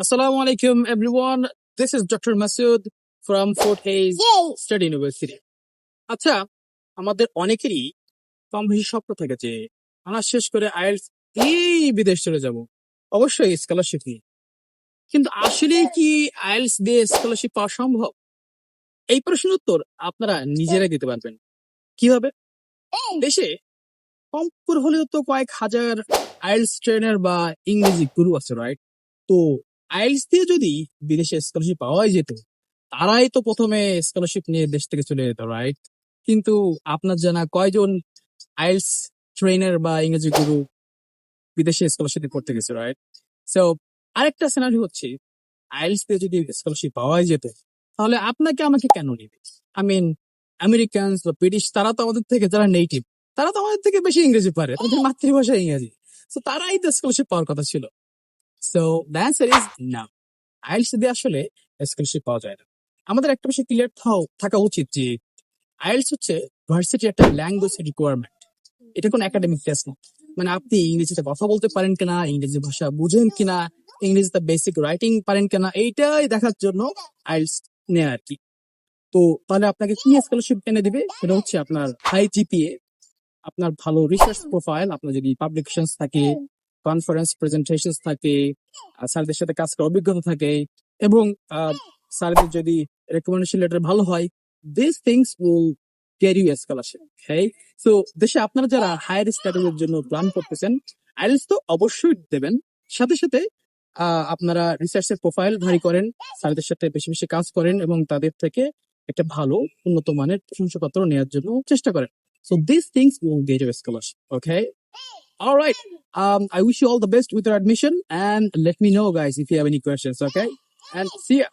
Assalamu alaikum, everyone. This is Dr. Masood from Fort Hayes State University. আচ্ছা আমাদের অনেকেরই কম বেশি স্বপ্ন থাকে যে অনার্স শেষ করে আইএলস এই বিদেশ চলে যাব। অবশ্যই স্কলারশিপ নিয়ে। কিন্তু আসলে কি আইএলস দিয়ে স্কলারশিপ পাওয়া সম্ভব? এই প্রশ্নের উত্তর আপনারা নিজেরাই দিতে পারবেন। কীভাবে? দেশে কম হলেও তো কয়েক হাজার আইএলস ট্রেনার বা ইংরেজি গুরু আছে রাইট তো আইএলস দিয়ে যদি বিদেশে স্কলারশিপ পাওয়াই যেত, তারাই তো প্রথমে স্কলারশিপ নিয়ে দেশ থেকে চলে যেত রাইট কিন্তু আপনার জানা কয়জন আইএলস ট্রেনার বা ইংরেজি গুরু বিদেশে স্কলারশিপ পড়তে গেছে রাইট সো আরেকটা সিনারি হচ্ছে, আইএলস দিয়ে যদি স্কলারশিপ পাওয়াই যেত, তাহলে আপনাকে আমাকে কেন নিবে? আই মিন আমেরিকান বা ব্রিটিশ তারা তো আমাদের থেকে, যারা নেটিভ তারা তো আমাদের থেকে বেশি ইংরেজি পারে, তাদের মাতৃভাষা ইংরেজি। তো তারাই তো স্কলারশিপ পাওয়ার কথা ছিল। সো দ্য অ্যান্সার ইজ না আইএলস দিয়ে আসলে স্কলারশিপ পাওয়া যায় না। আমাদের একটা বিষয় ক্লিয়ার থাকা উচিত যে আইএলস হচ্ছে ভার্সিটি একটা ল্যাঙ্গুয়েজ রিকোয়ারমেন্ট এটা কোনো একাডেমিক টেস্ট না। মানে আপনি ইংরেজিতে কথা বলতে পারেন কিনা, ইংরেজি ভাষা বুঝেন কিনা, ইংরেজিতে বেসিক রাইটিং পারেন কিনা, এইটাই দেখার জন্য আইএলস নেয় আর কি। তো তাহলে আপনাকে কি স্কলারশিপ এনে দিবে? সেটা হচ্ছে আপনার হাই জিপিএ আপনার ভালো রিসার্চ প্রোফাইল আপনার যদি পাবলিকেশন থাকে কনফারেন্স প্রেজেন্টেশন থাকে স্যারদের সাথে কাজ করার অভিজ্ঞতা থাকে এবং স্যারদের যদি রেকমেন্ডেশন লেটার ভালো হয় this things will get you scholarship হ্যাঁ সো দেশে আপনারা যারা হায়ার স্টাডিজের জন্য প্ল্যান করতেছেন আইএলস তো অবশ্যই দেবেন। সাথে সাথে আপনারা রিসার্চের প্রোফাইল ভারী করেন, স্যারদের সাথে বেশি বেশি কাজ করেন এবং তাদের থেকে একটা ভালো উন্নত মানের প্রশংসাপত্র নেওয়ার জন্য চেষ্টা করেন। So this things will get you scholarship okay Alright. Um, I wish you all the best with your admission and let me know guys if you have any questions, okay? And see ya.